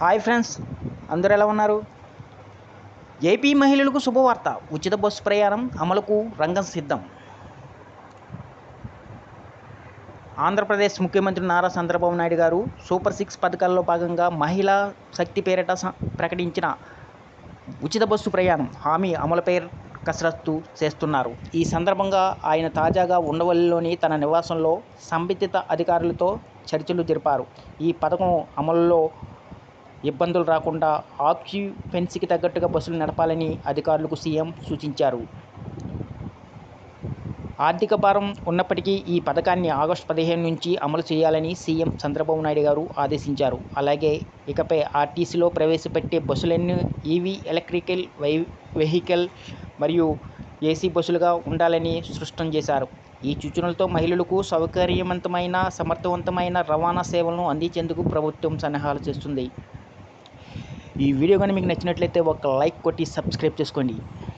Hi friends అందరూ ఎలా ఉన్నారు? ఏపీ మహిళలకు శుభవార్త. ఉచిత బస్సు ప్రయాణం అమలుకు రంగం సిద్ధం. ఆంధ్రప్రదేశ్ ముఖ్యమంత్రి నారా చంద్రబాబు నాయుడు గారు సూపర్ సిక్స్ పథకాల్లో భాగంగా మహిళా శక్తి పేరిట స- ప్రకటించిన ఉచిత బస్సు ప్రయాణం హామీ అమలుపై కసరత్తు చేస్తున్నారు. ఈ సందర్భంగా ఆయన తాజాగా ఉండవల్లిలోని తన నివాసంలో సంబంధిత అధికారులతో చర్చలు జరిపారు. ఈ పథకం అమలులో ఇబ్బందులు రాకుండా ఆక్యుపెన్సీకి తగ్గట్టుగా బస్సులు నడపాలని అధికారులకు సీఎం సూచించారు. ఆర్థిక భారం ఉన్నప్పటికీ ఈ పథకాన్ని ఆగస్టు పదిహేను నుంచి అమలు చేయాలని సీఎం చంద్రబాబు నాయుడు గారు ఆదేశించారు. అలాగే ఇకపై ఆర్టీసీలో ప్రవేశపెట్టే బస్సులన్నీ ఈవీ ఎలక్ట్రికల్ వై వెహికల్ మరియు ఏసీ బస్సులుగా ఉండాలని స్పష్టం చేశారు. ఈ సూచనలతో మహిళలకు సౌకర్యవంతమైన సమర్థవంతమైన రవాణా సేవలను అందించేందుకు ప్రభుత్వం సన్నాహాలు చేస్తుంది. ఈ వీడియో కానీ మీకు నచ్చినట్లయితే ఒక లైక్ కొట్టి సబ్స్క్రైబ్ చేసుకోండి.